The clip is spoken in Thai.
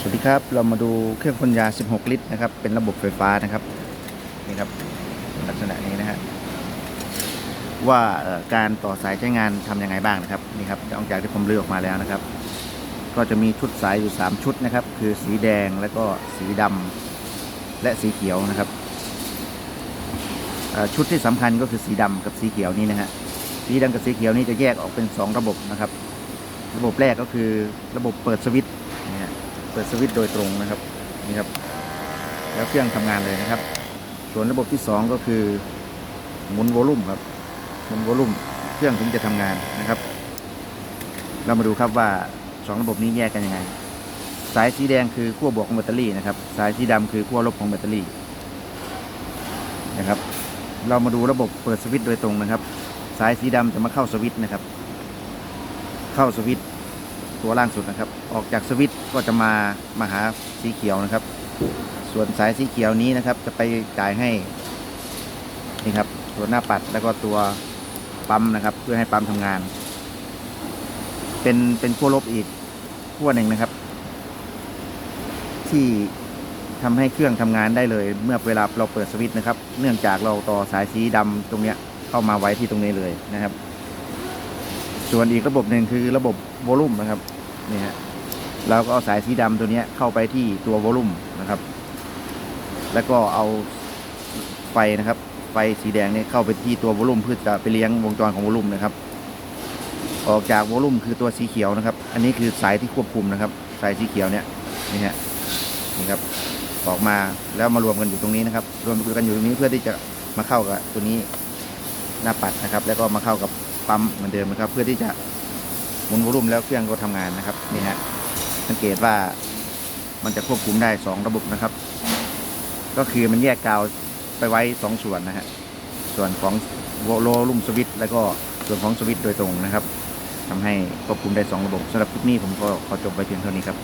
สวัสดีครับ เรามาดูเครื่องพ่นยา 16 ลิตรนะครับ เป็นระบบไฟฟ้านะครับ นี่ครับ ลักษณะนี้นะฮะ ว่าการต่อสายใช้งานทำยังไงบ้างนะครับ นี่ครับหลังจากที่ผมเลือกออกมาแล้วนะครับ ก็จะมีชุดสายอยู่ 3 ชุดนะครับ คือสีแดงแล้วก็สีดำและสีเขียวนะครับ ชุดที่สำคัญก็คือสีดำกับสีเขียวนี่นะฮะ สีดำกับสีเขียวนี่จะแยกออกเป็น 2 ระบบนะครับ ระบบแรกก็คือระบบเปิดสวิตช์ ปิดสวิตช์โดยตรงนะครับนี่ครับ แล้วเครื่องทำงานเลยนะครับ ส่วนระบบที่ 2 ก็คือหมุนโวลุ่มครับหมุนโวลุ่มเครื่องถึงจะทำงานนะครับ เรามาดูครับว่า 2 ระบบนี้แยกกันยังไง สายสีแดงคือขั้วบวกของแบตเตอรี่นะครับ สายสีดำคือขั้วลบของแบตเตอรี่นะครับ เรามาดูระบบเปิดสวิตช์โดยตรงนะครับ สายสีดำจะมาเข้าสวิตช์นะครับ เข้าสวิตช์ ตัวล่างสุดนะครับ ออกจากสวิตก็จะมามาหาสีเขียวนะครับ ส่วนสายสีเขียวนี้นะครับ จะไปจ่ายให้นี่ครับตัวหน้าปัดแล้วก็ตัวปั๊มนะครับ เพื่อให้ปั๊มทำงาน เป็นเป็นขั้วลบอีกขั้วหนึ่งนะครับ ที่ทำให้เครื่องทำงานได้เลย เมื่อเวลาเราเปิดสวิตช์นะครับ เนื่องจากเราต่อสายสีดำตรงเนี้ยเข้ามาไว้ที่ตรงนี้เลยนะครับ ส่วนอีกระบบหนึ่งคือระบบโวลุ่มนะครับนี่ฮะเราก็เอาสายสีดำตัวเนี้ยเข้าไปที่ตัวโวลุ่มนะครับ แล้วก็เอาไฟนะครับ ไฟสีแดงเนี่ยเข้าไปที่ตัวโวลุ่มเพื่อจะไปเลี้ยงวงจรของโวลุ่มนะครับ ออกจากโวลุ่มคือตัวสีเขียวนะครับ อันนี้คือสายที่ควบคุมนะครับ สายสีเขียวเนี่ยนี่ฮะนี่ครับออกมาแล้วมารวมกันอยู่ตรงนี้นะครับ รวมกันอยู่ตรงนี้เพื่อที่จะมาเข้ากับตัวนี้หน้าปัดนะครับ แล้วก็มาเข้ากับ ปั๊มเหมือนเดิมนะครับเพื่อที่จะหมุนวอลุ่มแล้วเครื่องก็ทำงานนะครับนี่ฮะสังเกตว่ามันจะควบคุมได้สองระบบนะครับ ก็คือมันแยกกาวไปไว้สองส่วนนะฮะส่วนของโวลุ่มสวิตช์แล้วก็ส่วนของสวิตช์โดยตรงนะครับทำให้ควบคุมได้สองระบบสำหรับคลิปนี้ผมก็ขอจบไปเพียงเท่านี้ครับ